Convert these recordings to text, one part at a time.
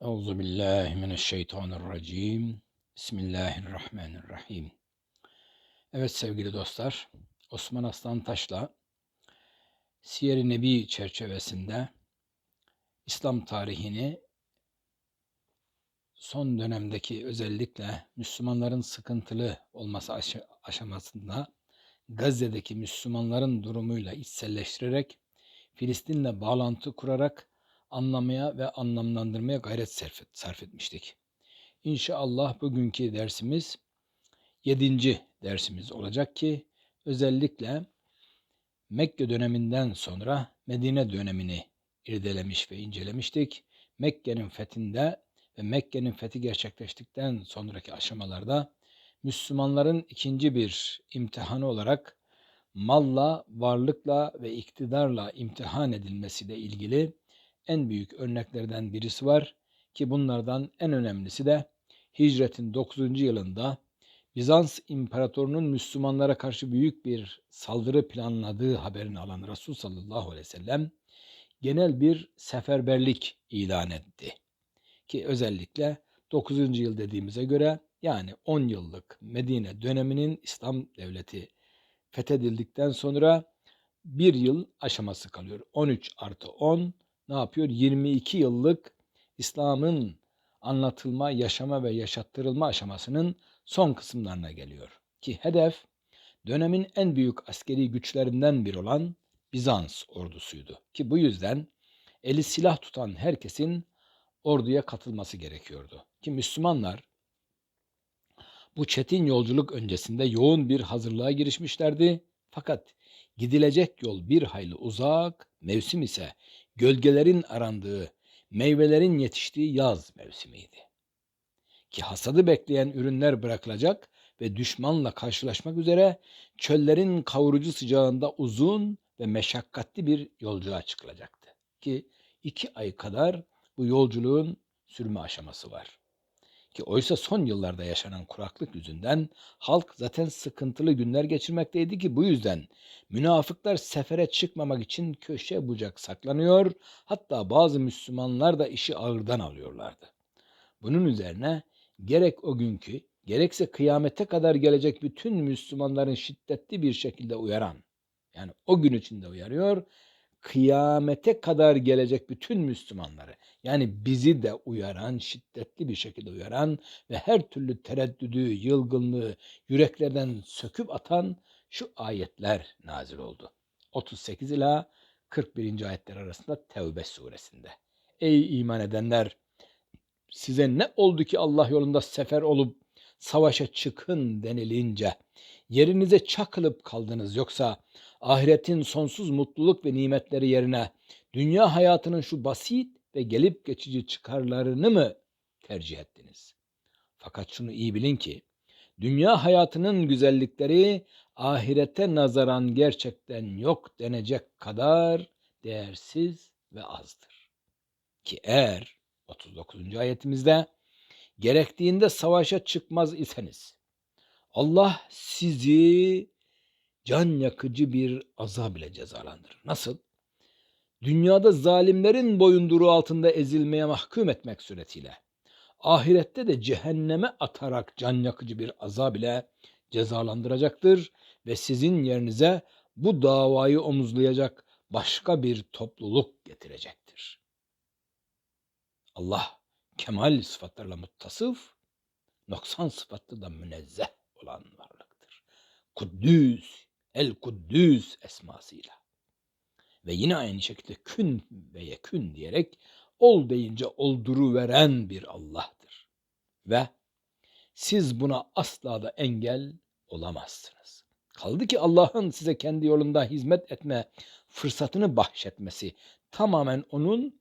Euzu billahi mineşşeytanirracim. Bismillahirrahmanirrahim. Evet sevgili dostlar, Osman Aslan Taş'la Siyer-i Nebi çerçevesinde İslam tarihini son dönemdeki özellikle Müslümanların sıkıntılı olması aş- aşamasında Gazze'deki Müslümanların durumuyla içselleştirerek Filistin'le bağlantı kurarak anlamaya ve anlamlandırmaya gayret sarf, sarf etmiştik. İnşallah bugünkü dersimiz yedinci dersimiz olacak ki özellikle Mekke döneminden sonra Medine dönemini irdelemiş ve incelemiştik. Mekke'nin fethinde ve Mekke'nin fethi gerçekleştikten sonraki aşamalarda Müslümanların ikinci bir imtihanı olarak malla, varlıkla ve iktidarla imtihan edilmesiyle ilgili en büyük örneklerden birisi var ki bunlardan en önemlisi de hicretin 9. yılında Bizans İmparatorunun Müslümanlara karşı büyük bir saldırı planladığı haberini alan Resul sallallahu aleyhi ve sellem genel bir seferberlik ilan etti. Ki özellikle 9. yıl dediğimize göre yani 10 yıllık Medine döneminin İslam devleti fethedildikten sonra bir yıl aşaması kalıyor. 13 artı 10 ne yapıyor? 22 yıllık İslam'ın anlatılma, yaşama ve yaşattırılma aşamasının son kısımlarına geliyor. Ki hedef dönemin en büyük askeri güçlerinden biri olan Bizans ordusuydu. Ki bu yüzden eli silah tutan herkesin orduya katılması gerekiyordu. Ki Müslümanlar bu çetin yolculuk öncesinde yoğun bir hazırlığa girişmişlerdi. Fakat gidilecek yol bir hayli uzak, mevsim ise gölgelerin arandığı, meyvelerin yetiştiği yaz mevsimiydi. Ki hasadı bekleyen ürünler bırakılacak ve düşmanla karşılaşmak üzere çöllerin kavurucu sıcağında uzun ve meşakkatli bir yolculuğa çıkılacaktı. Ki iki ay kadar bu yolculuğun sürme aşaması var. Ki oysa son yıllarda yaşanan kuraklık yüzünden halk zaten sıkıntılı günler geçirmekteydi ki bu yüzden münafıklar sefere çıkmamak için köşe bucak saklanıyor. Hatta bazı Müslümanlar da işi ağırdan alıyorlardı. Bunun üzerine gerek o günkü gerekse kıyamete kadar gelecek bütün Müslümanların şiddetli bir şekilde uyaran yani o gün içinde uyarıyor kıyamete kadar gelecek bütün Müslümanları yani bizi de uyaran, şiddetli bir şekilde uyaran ve her türlü tereddüdü, yılgınlığı yüreklerden söküp atan şu ayetler nazil oldu. 38 ila 41. ayetler arasında Tevbe suresinde. Ey iman edenler! Size ne oldu ki Allah yolunda sefer olup savaşa çıkın denilince yerinize çakılıp kaldınız yoksa ahiretin sonsuz mutluluk ve nimetleri yerine dünya hayatının şu basit ve gelip geçici çıkarlarını mı tercih ettiniz? Fakat şunu iyi bilin ki dünya hayatının güzellikleri ahirete nazaran gerçekten yok denecek kadar değersiz ve azdır. Ki eğer 39. ayetimizde gerektiğinde savaşa çıkmaz iseniz Allah sizi can yakıcı bir azab ile cezalandırır. Nasıl? Dünyada zalimlerin boyunduruğu altında ezilmeye mahkum etmek suretiyle ahirette de cehenneme atarak can yakıcı bir azab ile cezalandıracaktır ve sizin yerinize bu davayı omuzlayacak başka bir topluluk getirecektir. Allah kemal sıfatlarla muttasıf, noksan sıfatlı da münezzeh olan varlıktır. Kuddüs, El Kuddüs esmasıyla. Ve yine aynı şekilde kün ve yekün diyerek ol deyince olduru veren bir Allah'tır. Ve siz buna asla da engel olamazsınız. Kaldı ki Allah'ın size kendi yolunda hizmet etme fırsatını bahşetmesi tamamen onun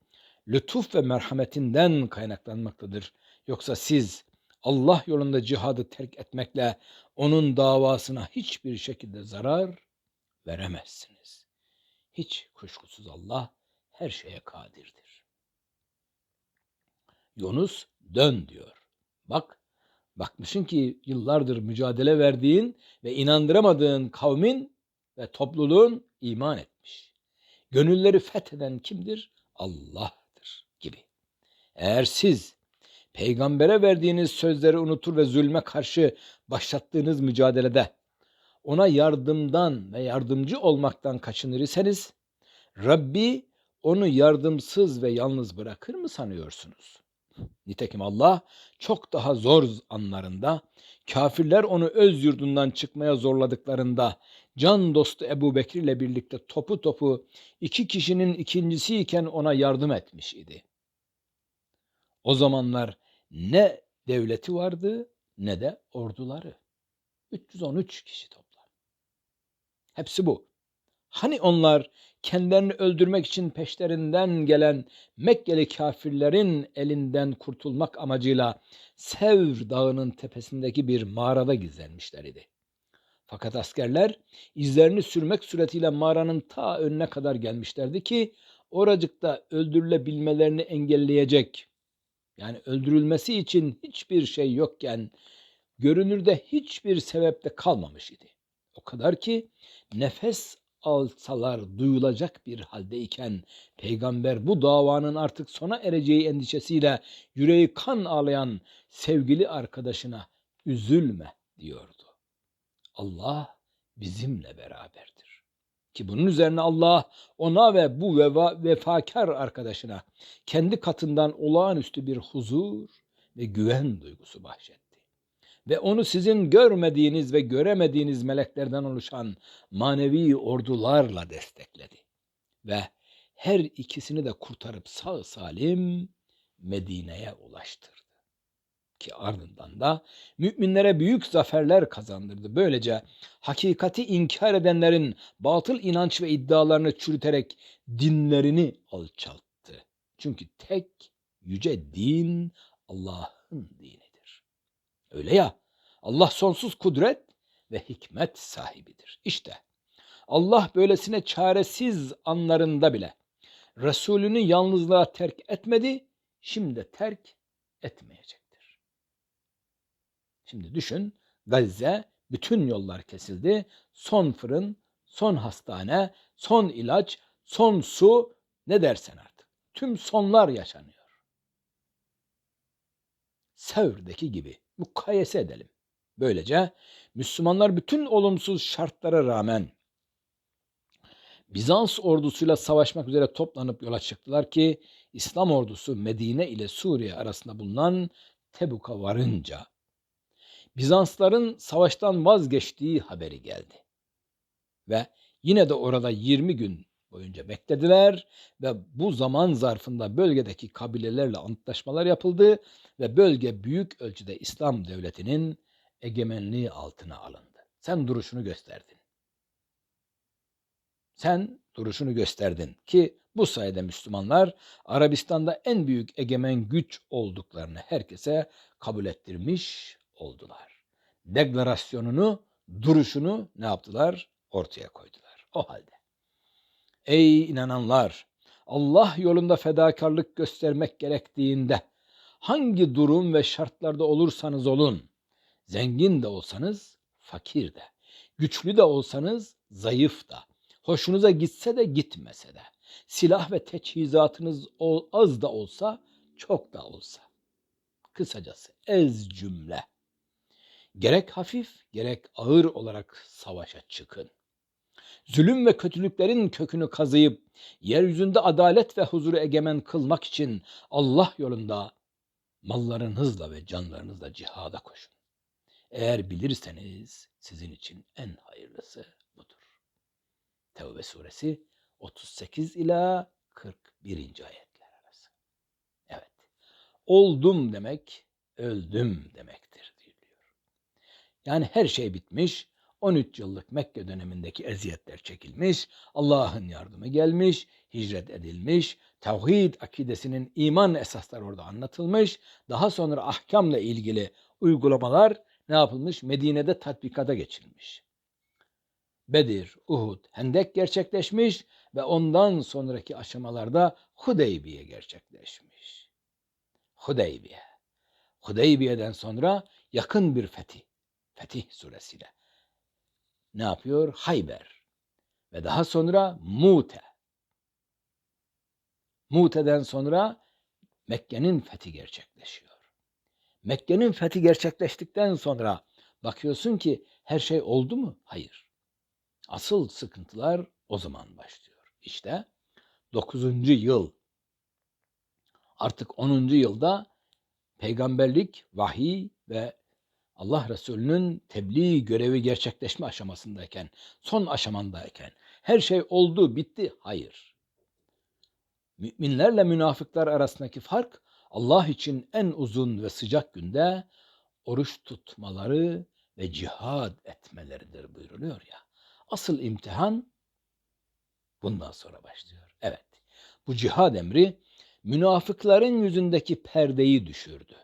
lütuf ve merhametinden kaynaklanmaktadır. Yoksa siz Allah yolunda cihadı terk etmekle onun davasına hiçbir şekilde zarar veremezsiniz. Hiç kuşkusuz Allah her şeye kadirdir. Yunus dön diyor. Bak, bakmışın ki yıllardır mücadele verdiğin ve inandıramadığın kavmin ve topluluğun iman etmiş. Gönülleri fetheden kimdir? Gibi. Eğer siz peygambere verdiğiniz sözleri unutur ve zulme karşı başlattığınız mücadelede ona yardımdan ve yardımcı olmaktan kaçınır iseniz Rabbi onu yardımsız ve yalnız bırakır mı sanıyorsunuz? Nitekim Allah çok daha zor anlarında kafirler onu öz yurdundan çıkmaya zorladıklarında can dostu Ebu Bekir ile birlikte topu topu iki kişinin ikincisi iken ona yardım etmiş idi. O zamanlar ne devleti vardı ne de orduları. 313 kişi toplam. Hepsi bu. Hani onlar kendilerini öldürmek için peşlerinden gelen Mekkeli kafirlerin elinden kurtulmak amacıyla Sevr dağının tepesindeki bir mağarada gizlenmişler idi. Fakat askerler izlerini sürmek suretiyle mağaranın ta önüne kadar gelmişlerdi ki oracıkta öldürülebilmelerini engelleyecek yani öldürülmesi için hiçbir şey yokken görünürde hiçbir sebep de kalmamış idi. O kadar ki nefes alsalar duyulacak bir haldeyken peygamber bu davanın artık sona ereceği endişesiyle yüreği kan ağlayan sevgili arkadaşına üzülme diyordu. Allah bizimle beraberdir. Ki bunun üzerine Allah ona ve bu veva, vefakar arkadaşına kendi katından olağanüstü bir huzur ve güven duygusu bahşetti ve onu sizin görmediğiniz ve göremediğiniz meleklerden oluşan manevi ordularla destekledi. Ve her ikisini de kurtarıp sağ salim Medine'ye ulaştırdı. Ki ardından da müminlere büyük zaferler kazandırdı. Böylece hakikati inkar edenlerin batıl inanç ve iddialarını çürüterek dinlerini alçalttı. Çünkü tek yüce din Allah'ın dini. Öyle ya Allah sonsuz kudret ve hikmet sahibidir. İşte Allah böylesine çaresiz anlarında bile Resulünü yalnızlığa terk etmedi, şimdi terk etmeyecektir. Şimdi düşün, Gazze bütün yollar kesildi. Son fırın, son hastane, son ilaç, son su ne dersen artık. Tüm sonlar yaşanıyor. Sevr'deki gibi mukayese edelim. Böylece Müslümanlar bütün olumsuz şartlara rağmen Bizans ordusuyla savaşmak üzere toplanıp yola çıktılar ki İslam ordusu Medine ile Suriye arasında bulunan Tebuk'a varınca Bizansların savaştan vazgeçtiği haberi geldi. Ve yine de orada 20 gün boyunca beklediler ve bu zaman zarfında bölgedeki kabilelerle antlaşmalar yapıldı ve bölge büyük ölçüde İslam devletinin egemenliği altına alındı. Sen duruşunu gösterdin. Sen duruşunu gösterdin ki bu sayede Müslümanlar Arabistan'da en büyük egemen güç olduklarını herkese kabul ettirmiş oldular. Deklarasyonunu, duruşunu ne yaptılar? Ortaya koydular. O halde Ey inananlar! Allah yolunda fedakarlık göstermek gerektiğinde hangi durum ve şartlarda olursanız olun, zengin de olsanız, fakir de, güçlü de olsanız, zayıf da, hoşunuza gitse de gitmese de, silah ve teçhizatınız az da olsa, çok da olsa. Kısacası ez cümle. Gerek hafif, gerek ağır olarak savaşa çıkın zulüm ve kötülüklerin kökünü kazıyıp yeryüzünde adalet ve huzuru egemen kılmak için Allah yolunda mallarınızla ve canlarınızla cihada koşun. Eğer bilirseniz sizin için en hayırlısı budur. Tevbe suresi 38 ila 41. ayetler arası. Evet. Oldum demek öldüm demektir. Yani her şey bitmiş, 13 yıllık Mekke dönemindeki eziyetler çekilmiş, Allah'ın yardımı gelmiş, hicret edilmiş, tevhid akidesinin iman esasları orada anlatılmış, daha sonra ahkamla ilgili uygulamalar ne yapılmış? Medine'de tatbikata geçilmiş. Bedir, Uhud, Hendek gerçekleşmiş ve ondan sonraki aşamalarda Hudeybiye gerçekleşmiş. Hudeybiye. Hudeybiye'den sonra yakın bir fetih. Fetih suresiyle ne yapıyor? Hayber. Ve daha sonra Mute. Mute'den sonra Mekke'nin fethi gerçekleşiyor. Mekke'nin fethi gerçekleştikten sonra bakıyorsun ki her şey oldu mu? Hayır. Asıl sıkıntılar o zaman başlıyor. İşte 9. yıl artık 10. yılda peygamberlik, vahiy ve Allah Resulü'nün tebliğ görevi gerçekleşme aşamasındayken, son aşamandayken her şey oldu, bitti. Hayır. Müminlerle münafıklar arasındaki fark Allah için en uzun ve sıcak günde oruç tutmaları ve cihad etmeleridir buyuruluyor ya. Asıl imtihan bundan sonra başlıyor. Evet. Bu cihad emri münafıkların yüzündeki perdeyi düşürdü.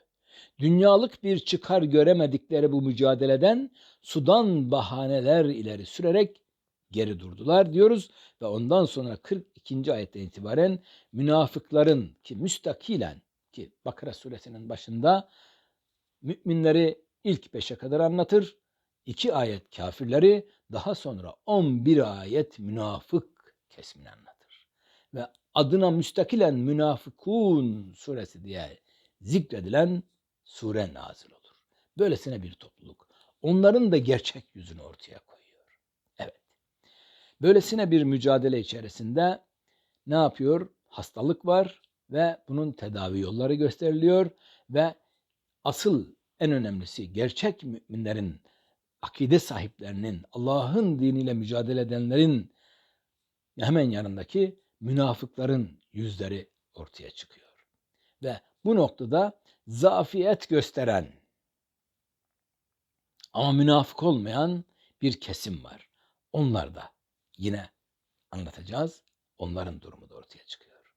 Dünyalık bir çıkar göremedikleri bu mücadeleden sudan bahaneler ileri sürerek geri durdular diyoruz ve ondan sonra 42. ayetten itibaren münafıkların ki müstakilen ki Bakara suresinin başında müminleri ilk beşe kadar anlatır. iki ayet kafirleri daha sonra 11 ayet münafık kesmini anlatır. Ve adına müstakilen münafıkun suresi diye zikredilen sure nazil olur. Böylesine bir topluluk. Onların da gerçek yüzünü ortaya koyuyor. Evet. Böylesine bir mücadele içerisinde ne yapıyor? Hastalık var ve bunun tedavi yolları gösteriliyor ve asıl en önemlisi gerçek müminlerin, akide sahiplerinin, Allah'ın diniyle mücadele edenlerin hemen yanındaki münafıkların yüzleri ortaya çıkıyor. Ve bu noktada zafiyet gösteren ama münafık olmayan bir kesim var. Onlar da yine anlatacağız. Onların durumu da ortaya çıkıyor.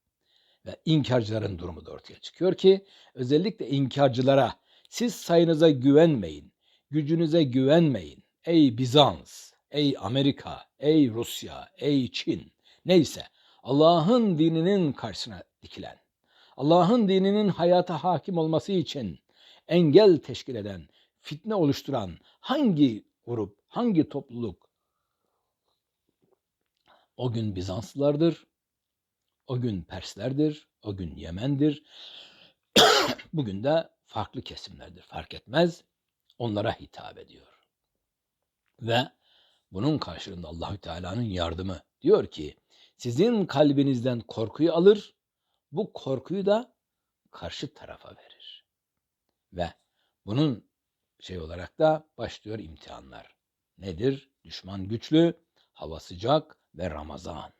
Ve inkarcıların durumu da ortaya çıkıyor ki özellikle inkarcılara siz sayınıza güvenmeyin, gücünüze güvenmeyin. Ey Bizans, ey Amerika, ey Rusya, ey Çin neyse Allah'ın dininin karşısına dikilen, Allah'ın dininin hayata hakim olması için engel teşkil eden, fitne oluşturan hangi grup, hangi topluluk o gün Bizanslılardır, o gün Perslerdir, o gün Yemen'dir. Bugün de farklı kesimlerdir, fark etmez. Onlara hitap ediyor. Ve bunun karşılığında Allahü Teala'nın yardımı diyor ki sizin kalbinizden korkuyu alır, bu korkuyu da karşı tarafa verir. Ve bunun şey olarak da başlıyor imtihanlar. Nedir? Düşman güçlü, hava sıcak ve Ramazan.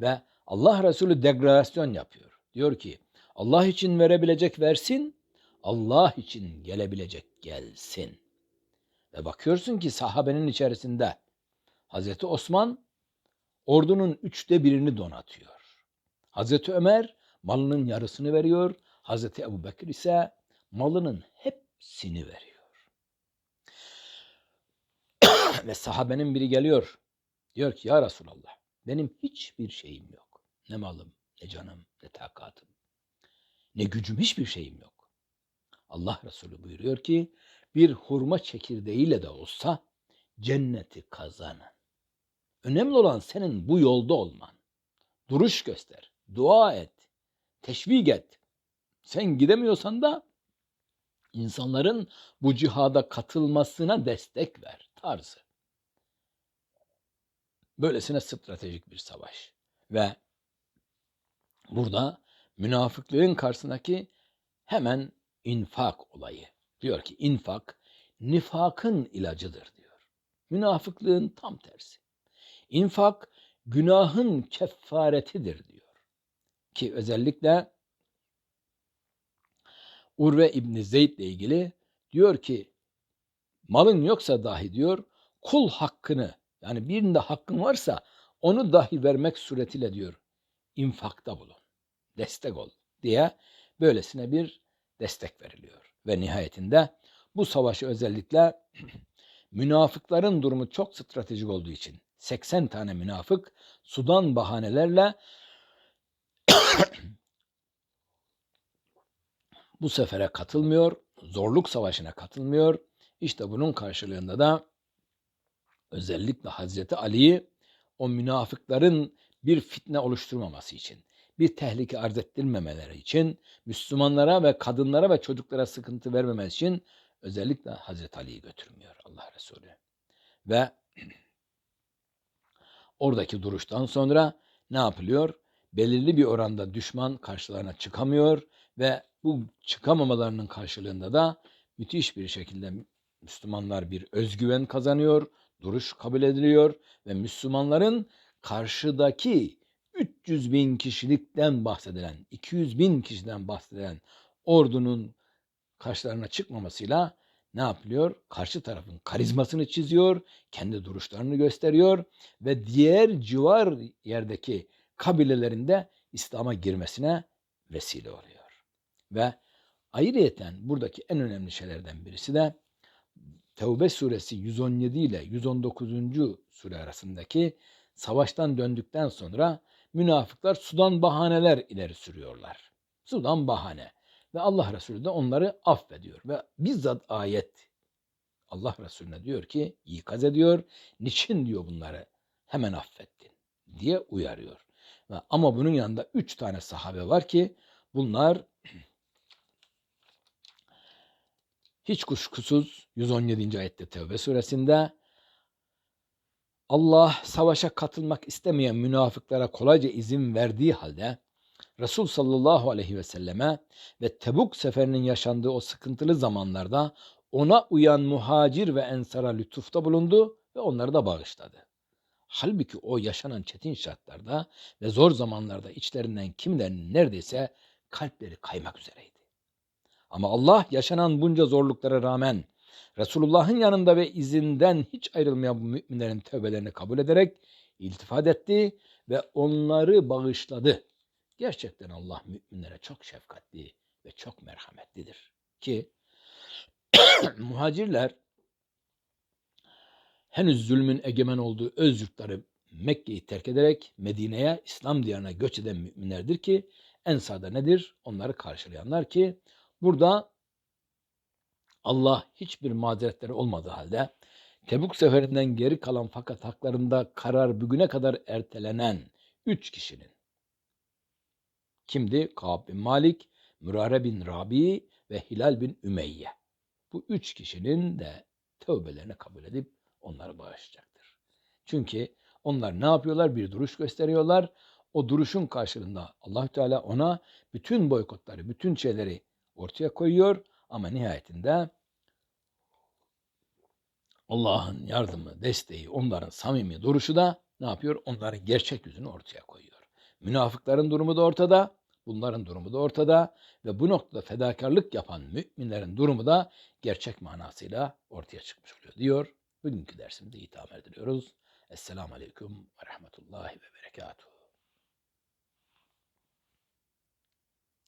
Ve Allah Resulü degradasyon yapıyor. Diyor ki Allah için verebilecek versin, Allah için gelebilecek gelsin. Ve bakıyorsun ki sahabenin içerisinde Hazreti Osman ordunun üçte birini donatıyor. Hazreti Ömer malının yarısını veriyor. Hazreti Ebu Bekir ise malının hepsini veriyor. Ve sahabenin biri geliyor. Diyor ki ya Resulallah benim hiçbir şeyim yok. Ne malım, ne canım, ne takatım. Ne gücüm hiçbir şeyim yok. Allah Resulü buyuruyor ki bir hurma çekirdeğiyle de olsa cenneti kazanın. Önemli olan senin bu yolda olman. Duruş göster, dua et, teşvik et. Sen gidemiyorsan da insanların bu cihada katılmasına destek ver tarzı. Böylesine stratejik bir savaş. Ve burada münafıklığın karşısındaki hemen infak olayı. Diyor ki infak nifakın ilacıdır diyor. Münafıklığın tam tersi. İnfak günahın kefaretidir diyor. Ki özellikle Urve İbni Zeyd ile ilgili diyor ki malın yoksa dahi diyor kul hakkını yani birinde hakkın varsa onu dahi vermek suretiyle diyor infakta bulun, destek ol diye böylesine bir destek veriliyor. Ve nihayetinde bu savaşı özellikle münafıkların durumu çok stratejik olduğu için 80 tane münafık sudan bahanelerle bu sefere katılmıyor, zorluk savaşına katılmıyor. İşte bunun karşılığında da özellikle Hazreti Ali'yi o münafıkların bir fitne oluşturmaması için, bir tehlike arz ettirmemeleri için Müslümanlara ve kadınlara ve çocuklara sıkıntı vermemesi için özellikle Hazreti Ali'yi götürmüyor Allah Resulü. Ve oradaki duruştan sonra ne yapılıyor? Belirli bir oranda düşman karşılarına çıkamıyor ve bu çıkamamalarının karşılığında da müthiş bir şekilde Müslümanlar bir özgüven kazanıyor, duruş kabul ediliyor ve Müslümanların karşıdaki 300 bin kişilikten bahsedilen, 200 bin kişiden bahsedilen ordunun karşılarına çıkmamasıyla ne yapılıyor? Karşı tarafın karizmasını çiziyor, kendi duruşlarını gösteriyor ve diğer civar yerdeki kabilelerinde İslam'a girmesine vesile oluyor. Ve ayrıyeten buradaki en önemli şeylerden birisi de Tevbe suresi 117 ile 119. sure arasındaki savaştan döndükten sonra münafıklar sudan bahaneler ileri sürüyorlar. Sudan bahane. Ve Allah Resulü de onları affediyor. Ve bizzat ayet Allah Resulüne diyor ki ikaz ediyor. Niçin diyor bunları hemen affettin diye uyarıyor. Ama bunun yanında üç tane sahabe var ki bunlar hiç kuşkusuz 117. ayette Tevbe suresinde Allah savaşa katılmak istemeyen münafıklara kolayca izin verdiği halde Resul sallallahu aleyhi ve selleme ve Tebuk seferinin yaşandığı o sıkıntılı zamanlarda ona uyan muhacir ve ensara lütufta bulundu ve onları da bağışladı. Halbuki o yaşanan çetin şartlarda ve zor zamanlarda içlerinden kimilerinin neredeyse kalpleri kaymak üzereydi. Ama Allah yaşanan bunca zorluklara rağmen Resulullah'ın yanında ve izinden hiç ayrılmayan bu müminlerin tövbelerini kabul ederek iltifat etti ve onları bağışladı. Gerçekten Allah müminlere çok şefkatli ve çok merhametlidir. Ki muhacirler henüz zulmün egemen olduğu öz yurtları Mekke'yi terk ederek Medine'ye İslam diyarına göç eden müminlerdir ki Ensar'da nedir? Onları karşılayanlar ki burada Allah hiçbir mazeretleri olmadığı halde Tebuk seferinden geri kalan fakat haklarında karar bugüne kadar ertelenen üç kişinin kimdi? Ka'b bin Malik, Mürare bin Rabi ve Hilal bin Ümeyye. Bu üç kişinin de tövbelerini kabul edip onları bağışlayacaktır. Çünkü onlar ne yapıyorlar? Bir duruş gösteriyorlar. O duruşun karşılığında allah Teala ona bütün boykotları, bütün şeyleri ortaya koyuyor. Ama nihayetinde Allah'ın yardımı, desteği, onların samimi duruşu da ne yapıyor? Onların gerçek yüzünü ortaya koyuyor. Münafıkların durumu da ortada, bunların durumu da ortada ve bu noktada fedakarlık yapan müminlerin durumu da gerçek manasıyla ortaya çıkmış oluyor diyor. Bugünkü dersimde itham ediliyoruz. Esselamu Aleyküm ve Rahmetullahi ve Berekatuhu.